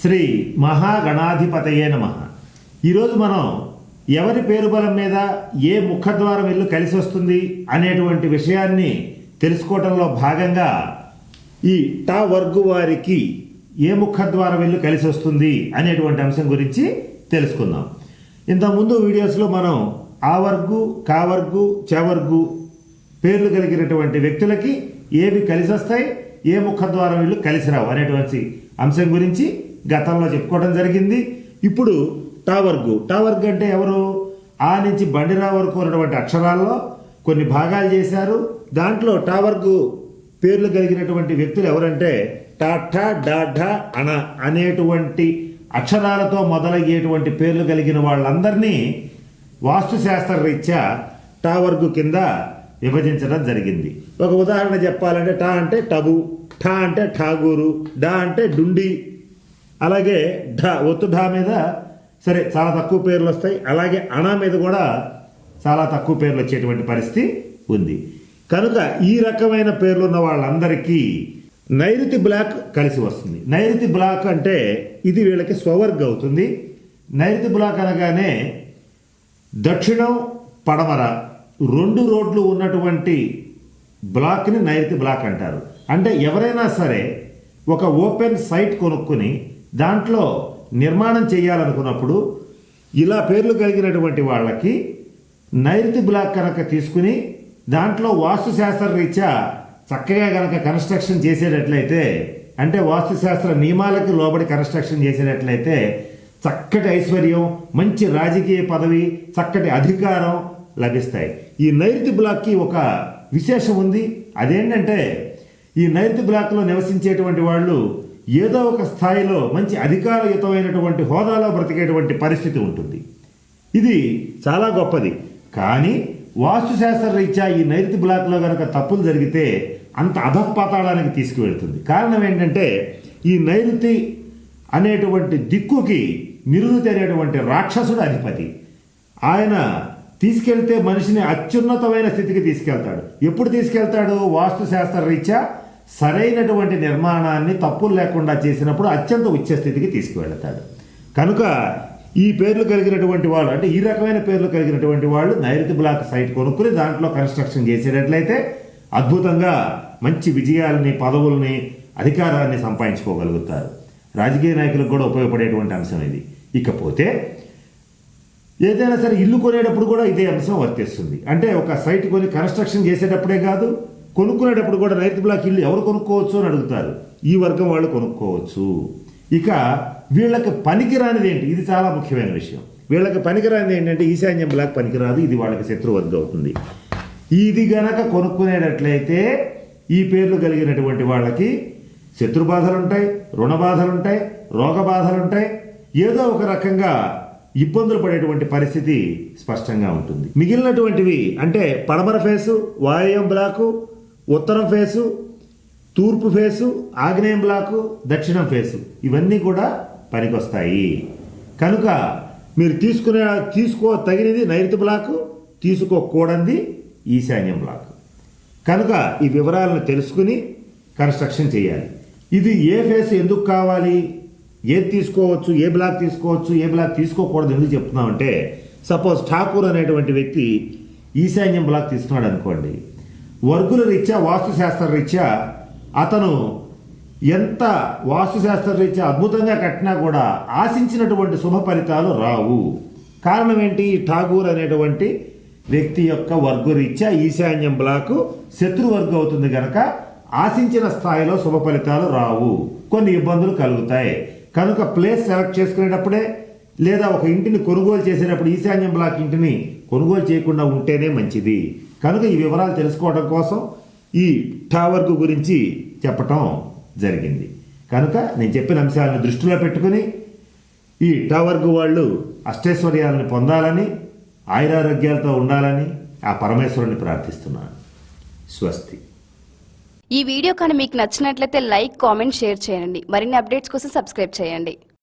శ్రీ మహాగణాధిపతయే నమ. ఈరోజు మనం ఎవరి పేరు బలం మీద ఏ ముఖద్వారం ఇల్లు కలిసి వస్తుంది అనేటువంటి విషయాన్ని తెలుసుకోవడంలో భాగంగా ఈ టా వర్గు వారికి ఏ ముఖద్వారం ఇల్లు కలిసి వస్తుంది అనేటువంటి అంశం గురించి తెలుసుకుందాం. ఇంతకుముందు వీడియోస్లో మనం ఆ వర్గు కా వర్గు చెవర్గు పేర్లు కలిగినటువంటి వ్యక్తులకి ఏవి కలిసి వస్తాయి ఏ ముఖద్వారం వీళ్ళు కలిసి రావు అనేటువంటి అంశం గురించి గతంలో చెప్పుకోవడం జరిగింది. ఇప్పుడు టావర్గు టావర్గ్ అంటే ఎవరు? ఆ నుంచి బండిరా వరకు ఉన్నటువంటి అక్షరాల్లో కొన్ని భాగాలు చేశారు. దాంట్లో టావర్గు పేర్లు కలిగినటువంటి వ్యక్తులు ఎవరంటే టాటా డాఢా అణ అనేటువంటి అక్షరాలతో మొదలయ్యేటువంటి పేర్లు కలిగిన వాళ్ళందరినీ వాస్తుశాస్త్ర రీత్యా టావర్గు కింద విభజించడం జరిగింది. ఒక ఉదాహరణ చెప్పాలంటే టా అంటే టబు ఠా అంటే ఠాగూరు డా అంటే డుండి అలాగే ఢ ఒత్తు ఢా మీద సరే చాలా తక్కువ పేర్లు వస్తాయి. అలాగే అణ మీద కూడా చాలా తక్కువ పేర్లు వచ్చేటువంటి పరిస్థితి ఉంది. కనుక ఈ రకమైన పేర్లు ఉన్న వాళ్ళందరికీ నైరుతి బ్లాక్ కలిసి వస్తుంది. నైరుతి బ్లాక్ అంటే ఇది వీళ్ళకి స్వవర్గ్ అవుతుంది. నైరుతి బ్లాక్ అనగానే దక్షిణం పడమర రెండు రోడ్లు ఉన్నటువంటి బ్లాక్ని నైరుతి బ్లాక్ అంటారు. అంటే ఎవరైనా సరే ఒక ఓపెన్ సైట్ కొనుక్కుని దాంట్లో నిర్మాణం చేయాలనుకున్నప్పుడు ఇలా పేర్లు కలిగినటువంటి వాళ్ళకి నైరుతి బ్లాక్ కనుక తీసుకుని దాంట్లో వాస్తుశాస్త్ర రీత్యా చక్కగా కనుక కన్స్ట్రక్షన్ చేసేటట్లయితే అంటే వాస్తుశాస్త్ర నియమాలకి లోబడి కన్స్ట్రక్షన్ చేసేటట్లయితే చక్కటి ఐశ్వర్యం మంచి రాజకీయ పదవి చక్కటి అధికారం లభిస్తాయి. ఈ నైరుతి బ్లాక్కి ఒక విశేషం ఉంది. అదేంటంటే ఈ నైరుతి బ్లాక్లో నివసించేటువంటి వాళ్ళు ఏదో ఒక స్థాయిలో మంచి అధికారయుతమైనటువంటి హోదాలో బ్రతికేటువంటి పరిస్థితి ఉంటుంది. ఇది చాలా గొప్పది. కానీ వాస్తుశాస్త్ర రీత్యా ఈ నైరుతి బ్లాక్లో కనుక తప్పులు జరిగితే అంత అధపాతాళానికి తీసుకువెళ్తుంది. కారణం ఏంటంటే ఈ నైరుతి అనేటువంటి దిక్కుకి నిరుతి అనేటువంటి రాక్షసుడు అధిపతి. ఆయన తీసుకెళ్తే మనిషిని అత్యున్నతమైన స్థితికి తీసుకెళ్తాడు. ఎప్పుడు తీసుకెళ్తాడు? వాస్తుశాస్త్ర రీత్యా సరైనటువంటి నిర్మాణాన్ని తప్పులు లేకుండా చేసినప్పుడు అత్యంత ఉచ్చ స్థితికి తీసుకువెళతాడు. కనుక ఈ పేర్లు కలిగినటువంటి వాళ్ళు అంటే ఈ రకమైన పేర్లు కలిగినటువంటి వాళ్ళు నైరుతి బ్లాక్ సైట్ కొనుక్కుని దాంట్లో కన్స్ట్రక్షన్ చేసేటట్లయితే అద్భుతంగా మంచి విజయాలని పదవుల్ని అధికారాన్ని సంపాదించుకోగలుగుతారు. రాజకీయ నాయకులకు కూడా ఉపయోగపడేటువంటి అంశం ఇది. ఇకపోతే ఏదైనా సరే ఇల్లు కొనేటప్పుడు కూడా ఇదే అంశం వర్తిస్తుంది. అంటే ఒక సైట్ కొని కన్స్ట్రక్షన్ చేసేటప్పుడే కాదు కొనుక్కునేటప్పుడు కూడా రైతు బ్లాక్ ఇల్లు ఎవరు కొనుక్కోవచ్చు అని అడుగుతారు. ఈ వర్గం వాళ్ళు కొనుక్కోవచ్చు. ఇక వీళ్ళకి పనికిరానిది ఏంటి? ఇది చాలా ముఖ్యమైన విషయం. వీళ్ళకి పనికిరానిది ఏంటంటే ఈశాన్యం బ్లాక్ పనికిరాదు. ఇది వాళ్ళకి శత్రువర్గం అవుతుంది. ఇది గనక కొనుక్కునేటట్లయితే ఈ పేర్లు కలిగినటువంటి వాళ్ళకి శత్రు బాధలు ఉంటాయి రుణ బాధలు ఉంటాయి రోగ బాధలు ఉంటాయి ఏదో ఒక రకంగా ఇబ్బందులు పడేటువంటి పరిస్థితి స్పష్టంగా ఉంటుంది. మిగిలినటువంటివి అంటే పడమర ఫేసు వాయం బ్లాకు ఉత్తరం ఫేసు తూర్పు ఫేసు ఆగ్నేయం బ్లాకు దక్షిణం ఫేసు. ఇవన్నీ కూడా పనికొస్తాయి. కనుక మీరు తీసుకునే తీసుకో తగినది నైరుతి బ్లాకు తీసుకోకూడంది ఈశాన్యం బ్లాక్. కనుక ఈ వివరాలను తెలుసుకుని కన్స్ట్రక్షన్ చేయాలి. ఇది ఏ ఫేస్ ఎందుకు కావాలి? ఏది తీసుకోవచ్చు? ఏ బ్లాక్ తీసుకోవచ్చు? ఏ బ్లాక్ తీసుకోకూడదు ఎందుకు చెప్తున్నామంటే సపోజ్ ఠాకూర్ అనేటువంటి వ్యక్తి ఈశాన్యం బ్లాక్ తీసుకున్నాడు అనుకోండి వర్గుల రీత్యా వాస్తుశాస్త్ర రీత్యా అతను ఎంత వాస్తుశాస్త్ర రీత్యా అద్భుతంగా కట్టినా కూడా ఆశించినటువంటి శుభ ఫలితాలు రావు. కారణం ఏంటి ఠాగూర్ అనేటువంటి వ్యక్తి యొక్క వర్గరీత్యా ఈశాన్యం బ్లాకు శత్రువర్గం అవుతుంది కనుక ఆశించిన స్థాయిలో శుభ ఫలితాలు రావు. కొన్ని ఇబ్బందులు కలుగుతాయి. కనుక ప్లేస్ సెలెక్ట్ చేసుకునేటప్పుడే లేదా ఒక ఇంటిని కొనుగోలు చేసేటప్పుడు ఈశాన్యం బ్లాక్ ఇంటిని కొనుగోలు చేయకుండా ఉంటేనే మంచిది. కనుక ఈ వివరాలు తెలుసుకోవడం కోసం ఈ టావర్కు గురించి చెప్పటం జరిగింది. కనుక నేను చెప్పిన అంశాలను దృష్టిలో పెట్టుకుని ఈ టావర్కు వాళ్ళు అష్టైశ్వర్యాలను పొందాలని ఆయురారోగ్యాలతో ఉండాలని ఆ పరమేశ్వరుని ప్రార్థిస్తున్నాను. స్వస్తి. ఈ వీడియో కానీ మీకు నచ్చినట్లయితే లైక్ కామెంట్ షేర్ చేయండి. మరిన్ని అప్డేట్స్ కోసం సబ్స్క్రైబ్ చేయండి.